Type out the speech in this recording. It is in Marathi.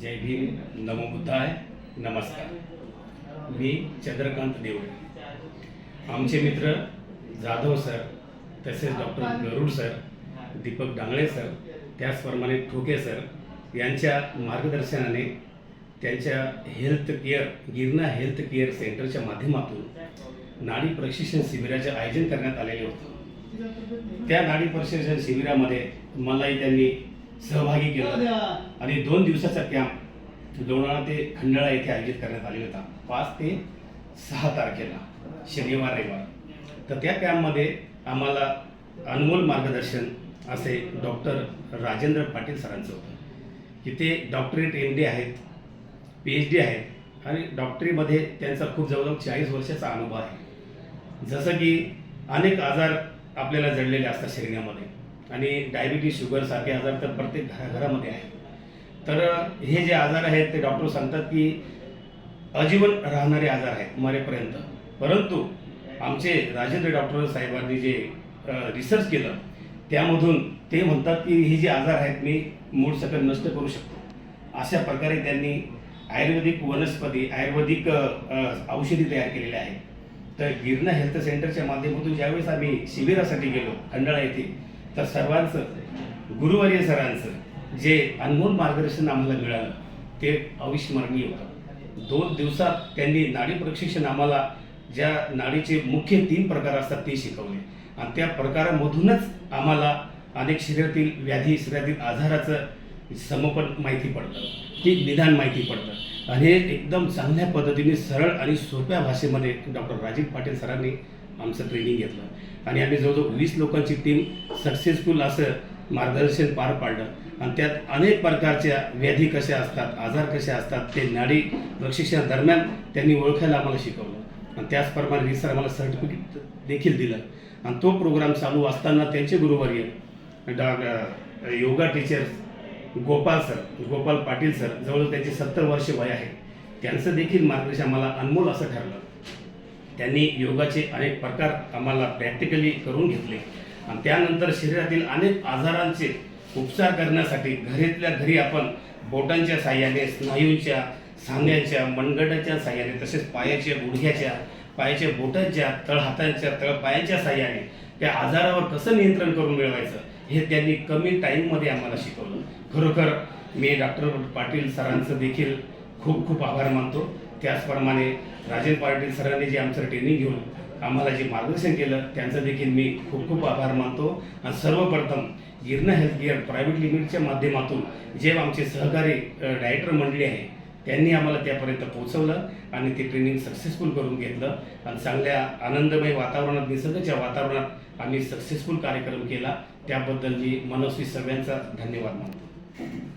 जय भीम नमो बुद्धाय नमस्कार. मी चंद्रकांत देवळे आमचे मित्र जाधव सर तसेच doctor Garud sir Deepak Dangle sir त्याचप्रमाणे ठोके सर यांच्या मार्गदर्शनाने त्यांच्या health care Girna health care सेंटरच्या माध्यमातून नाडी प्रशिक्षण शिबिराचे आयोजन करण्यात आलेले होते. त्या नाडी प्रशिक्षण शिबिरामध्ये मलाही त्यांनी सहभागी केलं. आणि दोन दिवसाचा कॅम्प लोणाळा ते खंडाळा येथे आयोजित करण्यात आलेला होता. पाच ते सहा तारखेला शनिवार रविवार. तर त्या कॅम्पमध्ये आम्हाला अनमोल मार्गदर्शन असे डॉक्टर राजेंद्र पाटील सरांचं होतं. की ते डॉक्टरेट एम डी आहेत पी एच डी आहेत आणि डॉक्टरीमध्ये त्यांचा खूप जवळजवळ चाळीस वर्षाचा अनुभव आहे. जसं की अनेक आजार आपल्याला जडलेले असतात शरीरामध्ये. आणि डायबिटीज शुगरसारखे आजार तर प्रत्येक घरा घरामध्ये आहे तर हे जे आजार आहेत ते डॉक्टर सांगतात की आजीवन राहणारे आजार आहेत मरेपर्यंत. परंतु आमचे राजेंद्र डॉक्टर साहेबांनी जे रिसर्च केलं त्यामधून ते म्हणतात की हे जे आजार आहेत मी मूळ सकट नष्ट करू शकतो. अशा प्रकारे त्यांनी आयुर्वेदिक वनस्पती आयुर्वेदिक औषधी तयार केलेल्या आहेत. तर गिरणा हेल्थ सेंटरच्या माध्यमातून ज्यावेळेस आम्ही शिबिरासाठी गेलो खंडाळा येथे तर सर्वांचं गुरुवारी सरांचं जे अनमोल मार्गदर्शन आम्हाला मिळालं ते अविस्मरणीय होतं. दोन दिवसात त्यांनी नाडी प्रशिक्षण आम्हाला ज्या नाडीचे मुख्य तीन प्रकार असतात ते शिकवले. आणि त्या प्रकारामधूनच आम्हाला अनेक शरीरातील व्याधी शरीरातील आजाराचं समपण माहिती पडतं. की निदान माहिती पडतं. आणि एकदम चांगल्या पद्धतीने सरळ आणि सोप्या भाषेमध्ये डॉक्टर राजीव पाटील सरांनी आमचं ट्रेनिंग घेतलं. आणि आम्ही जवळजवळ वीस लोकांची टीम सक्सेसफुल असं मार्गदर्शन पार पाडलं. आणि त्यात अनेक प्रकारच्या व्याधी कशा असतात आजार कसे असतात ते नाडी प्रशिक्षणादरम्यान त्यांनी ओळखायला आम्हाला शिकवलं. आणि त्याचप्रमाणे सर आम्हाला सर्टिफिकेट देखील दिलं. आणि तो प्रोग्राम चालू असताना त्यांचे गुरुवर्य डॉ yoga teacher Gopal sir Gopal Patil sir जवळ त्यांचे सत्तर वर्ष वय आहे. त्यांचं देखील मार्गदर्शन आम्हाला अनमोल असं ठरलं. त्यांनी योगाचे अनेक प्रकार आम्हाला प्रॅक्टिकली करून घेतले. आणि त्यानंतर शरीरातील अनेक आजारांचे उपचार करण्यासाठी घरीतल्या घरी आपण बोटांच्या साह्याने स्नायूंच्या सांध्यांच्या मनगटाच्या साह्याने तसेच पायाच्या गुडघ्याच्या पायाच्या बोटांच्या तळहातांच्या तळपायांच्या साह्याने त्या आजारावर कसं नियंत्रण करून मिळवायचं हे त्यांनी कमी टाईममध्ये आम्हाला शिकवलं. खरोखर मी डॉक्टर पाटील सरांचं देखील खूप खूप आभार मानतो. त्याचप्रमाणे राजेंद्र पाटील सरांनी जे आमचं ट्रेनिंग घेऊन आम्हाला जे मार्गदर्शन केलं त्यांचं देखील मी खूप खूप आभार मानतो. आणि सर्वप्रथम गिरणा हेल्थ केअर प्रायव्हेट लिमिटेडच्या माध्यमातून जे आमचे सहकारी डायरेक्टर मंडळी आहे त्यांनी आम्हाला त्यापर्यंत पोहोचवलं आणि ते ट्रेनिंग सक्सेसफुल करून घेतलं. आणि चांगल्या आनंदमय वातावरणात निसर्गाच्या वातावरणात आम्ही सक्सेसफुल कार्यक्रम केला. त्याबद्दल मी मनस्वी सगळ्यांचा धन्यवाद मानतो.